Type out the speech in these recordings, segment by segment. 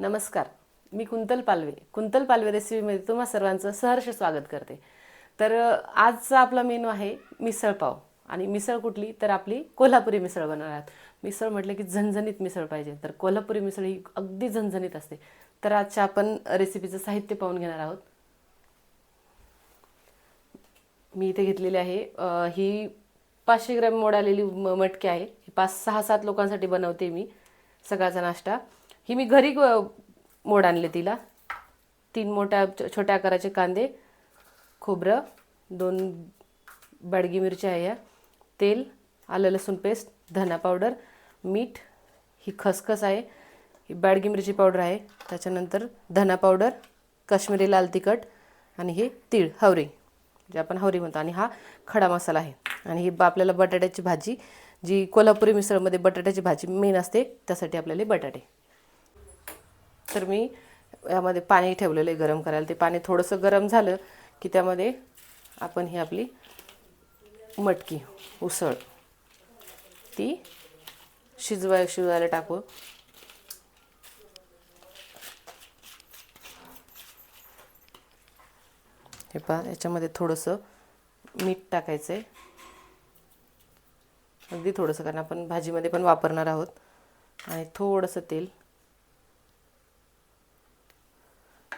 नमस्कार. मी कुंतल पालवे. कुंतल पालवे रेसिपीमध्ये तुम्हा सर्वांचं सहर्ष स्वागत करते. तर आजचा आपला मेनू आहे मिसळ पाव. आणि मिसळ कुठली? तर आपली कोल्हापुरी मिसळ बनवणार आहात. मिसळ म्हटलं की झणझणीत मिसळ पाहिजे. तर कोल्हापुरी मिसळ ही अगदी झणझणीत असते. तर आजच्या आपण रेसिपीचं साहित्य पाहून घेणार आहोत. मी इथे घेतलेली आहे ही पाचशे ग्रॅम मोडालेली म- मटकी आहे. ही पाच सहा सात लोकांसाठी बनवते मी. सकाळचा नाश्ता. ही मी घरी मोड आणले तिला. तीन मोठ्या छोट्या आकाराचे कांदे खोबरं दोन बडगी मिरच्या आहे ह्या तेल आलं लसूण पेस्ट धना पावडर मीठ ही खसखस आहे. ही बॅडगी मिरची पावडर आहे. त्याच्यानंतर धना पावडर काश्मीरी लाल तिखट आणि हे तीळ हवरी जे आपण हवरी म्हणतो. आणि हा खडा मसाला आहे. आणि ही ब- आपल्याला बटाट्याची भाजी जी कोल्हापुरी मिसळमध्ये बटाट्याची भाजी मेन असते त्यासाठी आपल्याला बटाटे. तर मी यामध्ये पाणी ठेवलेलं आहे गरम करायला. ते पाणी थोडंसं गरम झालं की त्यामध्ये आपण ही आपली मटकी उसळ ती शिजवाय शिजवायला टाकू. हे पहा याच्यामध्ये थोडंसं मीठ टाकायचं आहे अगदी थोडंसं कारण आपण भाजीमध्ये पण वापरणार आहोत. आणि थोडंसं तेल.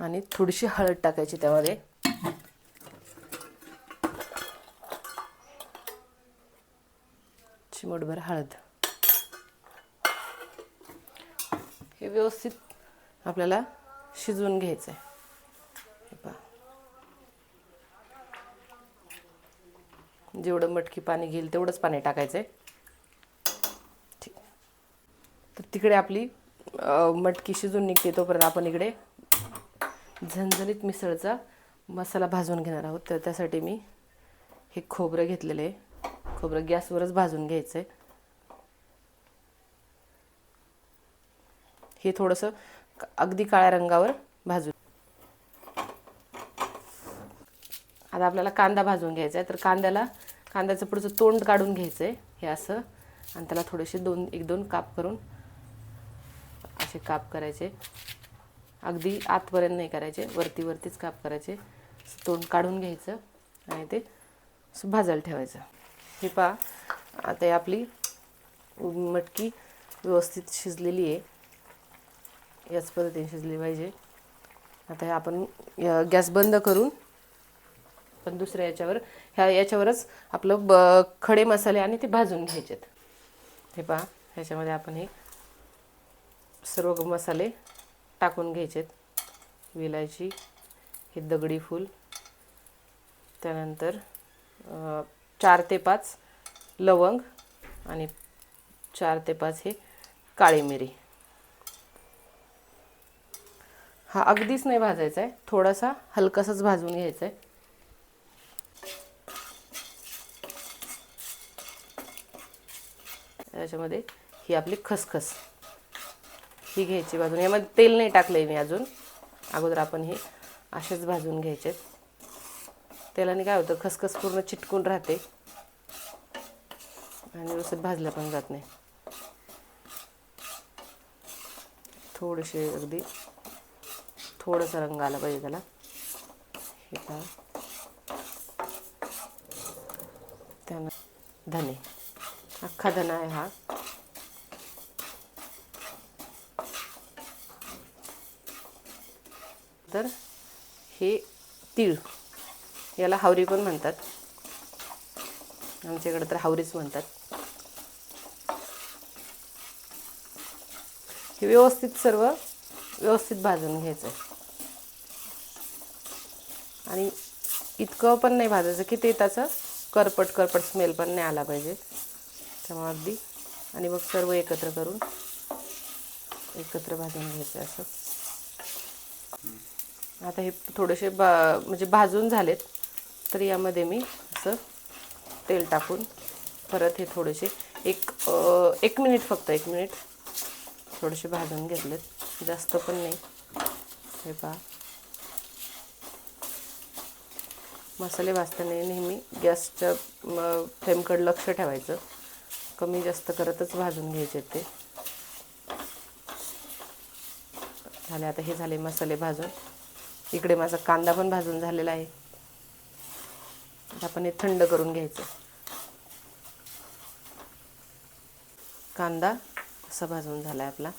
आणि थोडीशी हळद टाकायची त्यामध्ये. चिमटभर हळद. हे व्यवस्थित आपल्याला शिजवून घ्यायचं आहे जेवढं मटकी पाणी घेईल तेवढंच पाणी टाकायचं आहे ठीक. तर तिकडे आपली मटकी शिजून निघते तोपर्यंत आपण इकडे झणझणीत मिसळचा मसाला भाजून घेणार आहोत. तर त्यासाठी मी हे खोबरं घेतलेलं आहे. खोबरं गॅसवरच भाजून घ्यायचं आहे हे थोडंसं अगदी काळ्या रंगावर भाजून. आता आपल्याला कांदा भाजून घ्यायचा आहे. तर कांद्याला कांद्याचं पुढचं तोंड काढून घ्यायचं आहे हे असं. आणि त्याला थोडेसे दोन एक दोन काप करून असे काप करायचे. अगदी आतपर्यंत नाही करायचे वरती वरतीच काप करायचे. तोंड काढून घ्यायचं आणि ते भाजायला ठेवायचं. हे पहा आता आपली मटकी व्यवस्थित शिजलेली आहे. याच पद्धतीने शिजली पाहिजे. आता हे आपण गॅस बंद करून पण दुसऱ्या याच्यावर ह्या याच्यावरच आपलं ब खडे मसाले आणि ते भाजून घ्यायचेत. हे पहा ह्याच्यामध्ये आपण हे सर्व मसाले टाकून घ्यायचेत. विलायची हे दगडी फूल. त्यानंतर चार ते पाच लवंग आणि चार ते पाच हे काळी मिरी. हा अगदीच नाही भाजायचा आहे थोडासा हलकासाच भाजून घ्यायचा आहे त्याच्यामध्ये ही आपली खसखस. ही घ्यायची भाजून. यामध्ये तेल नाही टाकलं आहे मी अजून. अगोदर आपण हे असेच भाजून घ्यायचे तेलाने काय होतं खसखस पूर्ण चिटकून राहते. आणि व्यवस्थित भाजलं पण जात नाही. थोडेसे अगदी थोडासा रंग आला पाहिजे त्याला. हे पहा. त्यानं धने. अख्खा धना आहे हा. तर हे तीळ याला हावरी पण म्हणतात. आमच्याकडे तर हावरीच म्हणतात. हे व्यवस्थित सर्व व्यवस्थित भाजून घ्यायचं आहे आणि इतकं पण नाही भाजायचं की ते त्याचं करपट करपट स्मेल पण नाही आला पाहिजे. त्यामुळे अगदी आणि मग सर्व एकत्र करून एकत्र भाजून घ्यायचं असं. आता हे थोडेसे बा म्हणजे भाजून झालेत. तर यामध्ये मी असं तेल टाकून परत हे थोडेसे एक एक मिनिट फक्त एक मिनिट थोडेसे भाजून घेतलेत. जास्त पण नाही. हे पहा. मसाले भाजताना नेहमी गॅसच्या फ्लेमकडे लक्ष ठेवायचं. कमी जास्त करतच भाजून घ्यायचे ते. झाले आता हे झाले मसाले भाजून. इकडे माझा कांदा पण भाजून झालेला आहे. आपण हे थंड करून घ्यायचं. कांदा असा भाजून झाला आहे आपला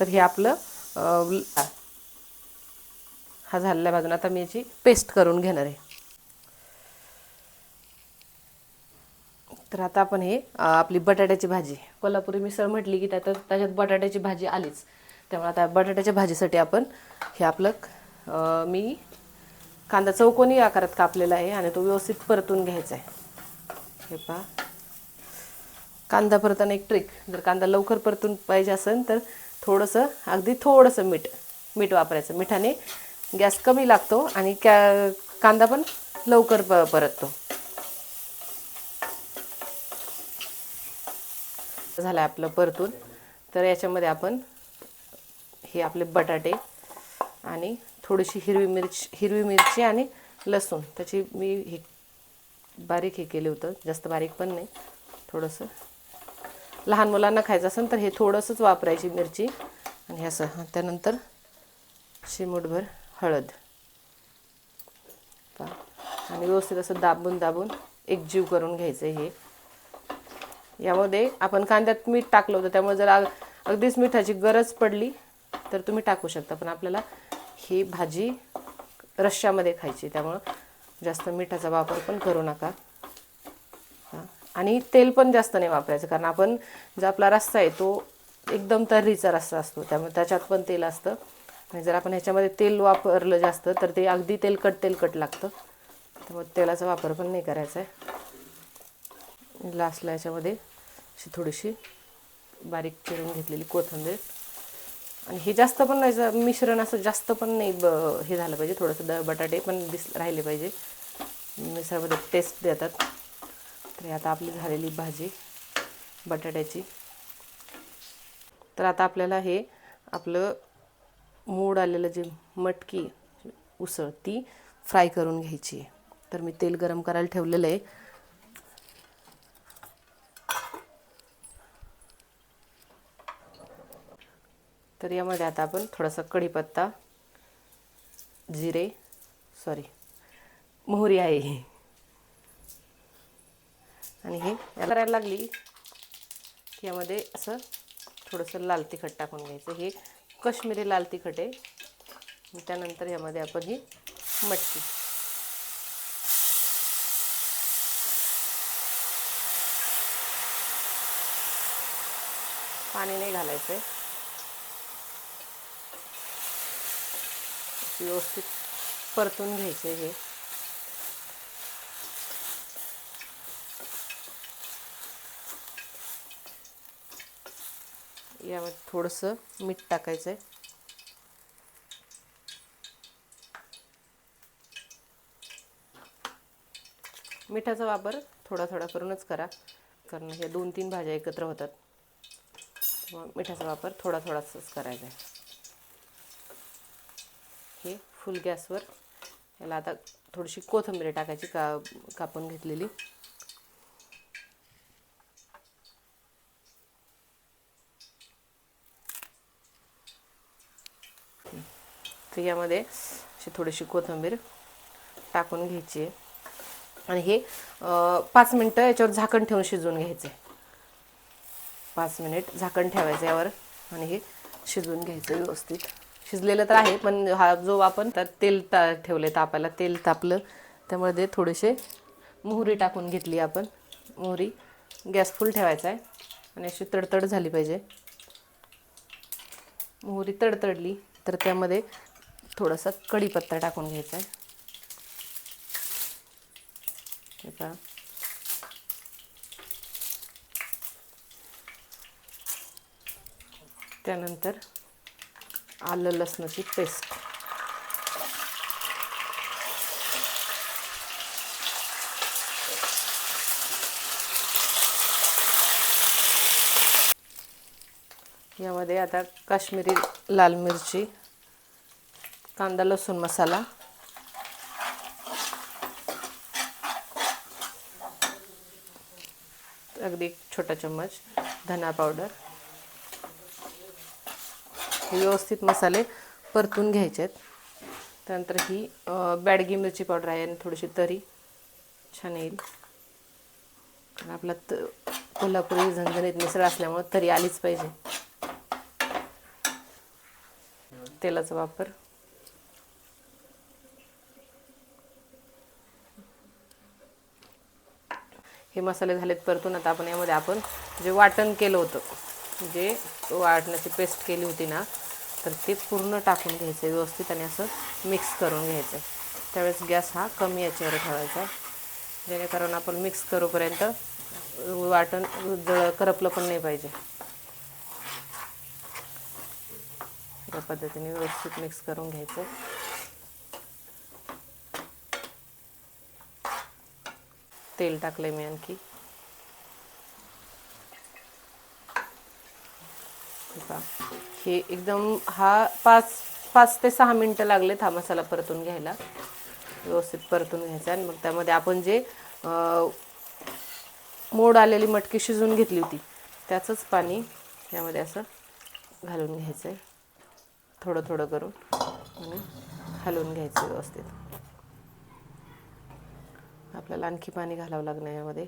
तर हे आपलं हा झालेला भाजून. आता मी याची पेस्ट करून घेणार आहे. तर आता आपण हे आपली बटाट्याची भाजी. कोल्हापुरी मिसळ म्हटली की त्यात त्याच्यात बटाट्याची भाजी आलीच. त्यामुळे आता बटाट्याच्या भाजीसाठी आपण हे आपलं मी कांदा चौकोनी आकारात कापलेला आहे आणि तो व्यवस्थित परतून घ्यायचा आहे. हे पहा. कांदा परताना एक ट्रिक जर कांदा लवकर परतून पाहिजे असेल तर थोडंसं अगदी थोडंसं मीठ मीठ वापरायचं. मिठाने गॅस कमी लागतो आणि कॅ कांदा पण लवकर प परततो. झालं आपलं परतून. तर याच्यामध्ये आपण हे आपले बटाटे आणि थोडीशी हिरवी मिरची हिरवी मिरची आणि लसूण. त्याची मी हे बारीक हे केलं होतं. जास्त बारीक पण नाही. थोडंसं. लहान मुलांना खायचं असेल तर हे थोडंसंच वापरायची मिरची. आणि हे असं त्यानंतर शिमूटभर हळद. आणि व्यवस्थित असं दाबून दाबून एकजीव करून घ्यायचं हे. यामध्ये आपण कांद्यात मीठ टाकलं होतं. त्यामुळे जर अग- अगदीच मिठाची गरज पडली. तर तुम्ही टाकू शकता पण आपल्याला ही भाजी रश्श्यामध्ये खायची त्यामुळं जास्त मिठाचा वापर पण करू नका. आणि तेल पण जास्त नाही वापरायचं कारण आपण जो आपला रस्सा आहे तो एकदम तर्रीचा रस्सा असतो त्यामुळे त्याच्यात पण तेल असतं. आणि जर आपण ह्याच्यामध्ये तेल वापरलं जास्त तर ते अगदी तेलकट तेलकट लागतं. त्यामुळे तेलाचा वापर पण नाही करायचा आहे. लास्टला याच्यामध्ये अशी थोडीशी बारीक चिरून घेतलेली कोथिंबीर. आणि हे जास्त पण नाही मिश्रण असं जास्त पण नाही ब हे झालं पाहिजे थोडंसं द बटाटे पण दिस राहिले पाहिजे. मिसळमध्ये टेस्ट देतात. तर आता आपली झालेली भाजी बटाट्याची. तर आता आपल्याला हे आपलं मूड आलेलं जे मटकी उसळ ती फ्राय करून घ्यायची आहे. तर मी तेल गरम करायला ठेवलेलं आहे. तर यामध्ये आता आपण थोडासा कढीपत्ता जिरे सॉरी मोहरी आहे ही. आणि हे करायला लागली की यामध्ये असं थोडंसं लाल तिखट टाकून घ्यायचं. हे कश्मीरी लाल तिखट आहे. त्यानंतर यामध्ये आपण ही मटकी. पाणी नाही घालायचं आहे व्यवस्थित परतून घ्यायचे हे. यामध्ये थोडंसं मीठ टाकायचं आहे मिठाचा वापर थोडा थोडा करूनच करा. कारण ह्या दोन तीन भाज्या एकत्र होतात. मग मिठाचा वापर थोडा थोडासाच करायचा आहे फुल गॅसवर याला आता थोडीशी कोथिंबीर टाकायची का कापून घेतलेली. तर यामध्ये अशी थोडीशी कोथिंबीर टाकून घ्यायची. आहे आणि हे पाच मिनटं याच्यावर झाकण ठेवून शिजवून घ्यायचं. आहे पाच मिनिट झाकण ठेवायचं यावर. आणि हे शिजवून घ्यायचं व्यवस्थित. शिजलेलं तर आहे पण हा जो आपण तर तेल ता ठेवले तापायला तेल तापलं त्यामुळे ते थोडेसे मोहरी टाकून घेतली आपण. मोहरी गॅस फुल ठेवायचा आहे. आणि अशी तडतड झाली पाहिजे. मोहरी तडतडली तर त्यामध्ये थोडासा कढीपत्ता टाकून घ्यायचा आहे. त्यानंतर आलं लसणाची पेस्ट. यामध्ये आता काश्मीरी लाल मिरची कांदा लसूण मसाला अगदी एक छोटा चम्मच धना पावडर हे व्यवस्थित मसाले परतून घ्यायचे आहेत त्यानंतर ही बॅडगी मिरची पावडर आहे आणि थोडीशी तरी छान येईल. कारण आपला त कोल्हापुरी झणझणीत मिसळ असल्यामुळं तरी आलीच पाहिजे. तेलाचा वापर. हे मसाले झालेत परतून आता आपण यामध्ये आपण जे वाटण केलं होतं जे वाटण्याची पेस्ट केली होती ना तर ते पूर्ण टाकून घ्यायचं व्यवस्थित आणि असं मिक्स करून घ्यायचं. त्यावेळेस गॅस हा कमी याच्यावर ठेवायचा जेणेकरून आपण मिक्स करूपर्यंत वाटण जळ करपलं पण नाही पाहिजे. या पद्धतीने व्यवस्थित मिक्स करून घ्यायचं. तेल टाकलंय मी आणखी. हे हे एकदम हा पाच पाच ते सहा मिनटं लागलेत हा मसाला परतून घ्यायला. व्यवस्थित परतून घ्यायचा आणि मग त्यामध्ये आपण जे मोड आलेली मटकी शिजवून घेतली होती त्याचंच पाणी यामध्ये असं घालून घ्यायचं आहे थोडं थोडं करून आणि हलवून घ्यायचं व्यवस्थित. आपल्याला आणखी पाणी घालावं लागणार यामध्ये.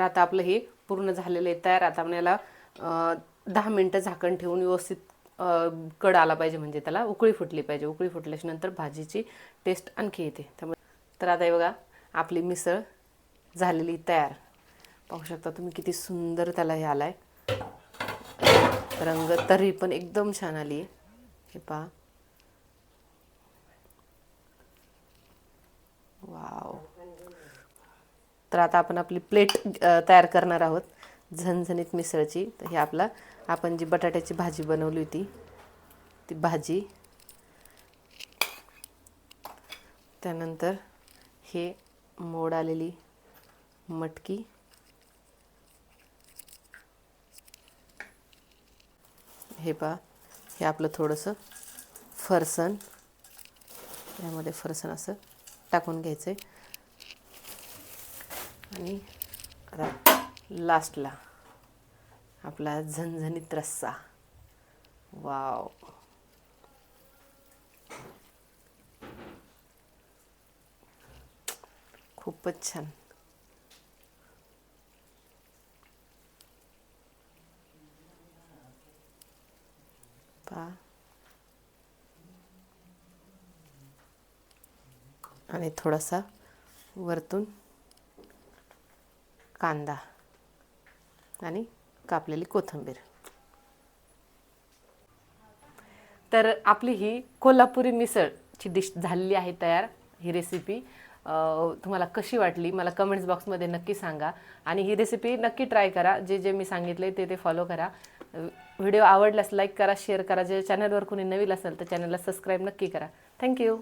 तर आता आपलं हे पूर्ण झालेलं आहे. तयार आता आपण याला दहा मिनटं झाकण ठेवून व्यवस्थित कड आला पाहिजे म्हणजे त्याला उकळी फुटली पाहिजे. उकळी फुटल्याच्या नंतर भाजीची टेस्ट आणखी येते. त्यामुळे तर आता हे बघा आपली मिसळ झालेली तयार. पाहू शकता तुम्ही किती सुंदर त्याला हे आलाय. रंग तरी पण एकदम छान आली आहे. हे पहा. वाव. तर आता आपण आपली प्लेट तयार करणार आहोत झणझणीत मिसळची. तर हे आपला आपण जी बटाट्याची भाजी बनवली होती ती भाजी. त्यानंतर हे मोड आलेली मटकी. हे पहा हे आपलं थोडंसं फरसन यामध्ये फरसन असं टाकून घ्यायचं आहे आणि आता लास्टला आपला झणझणीत रस्सा. वाव खूपच छान. पा आणि थोडासा वरतून कांदा आणि कापलेली कोथिंबीर. तर आपली ही कोल्हापुरी मिसळची डिश झालेली आहे तयार ही रेसिपी तुम्हाला कशी वाटली? मला कमेंट्स बॉक्समध्ये नक्की सांगा. आणि ही रेसिपी नक्की ट्राय करा. जे जे मी सांगितले ते ते फॉलो करा. व्हिडिओ आवडल्यास लाईक करा शेअर करा. जे चॅनलवर कोणी नवीन असेल तर चॅनलला सबस्क्राईब नक्की करा. थँक्यू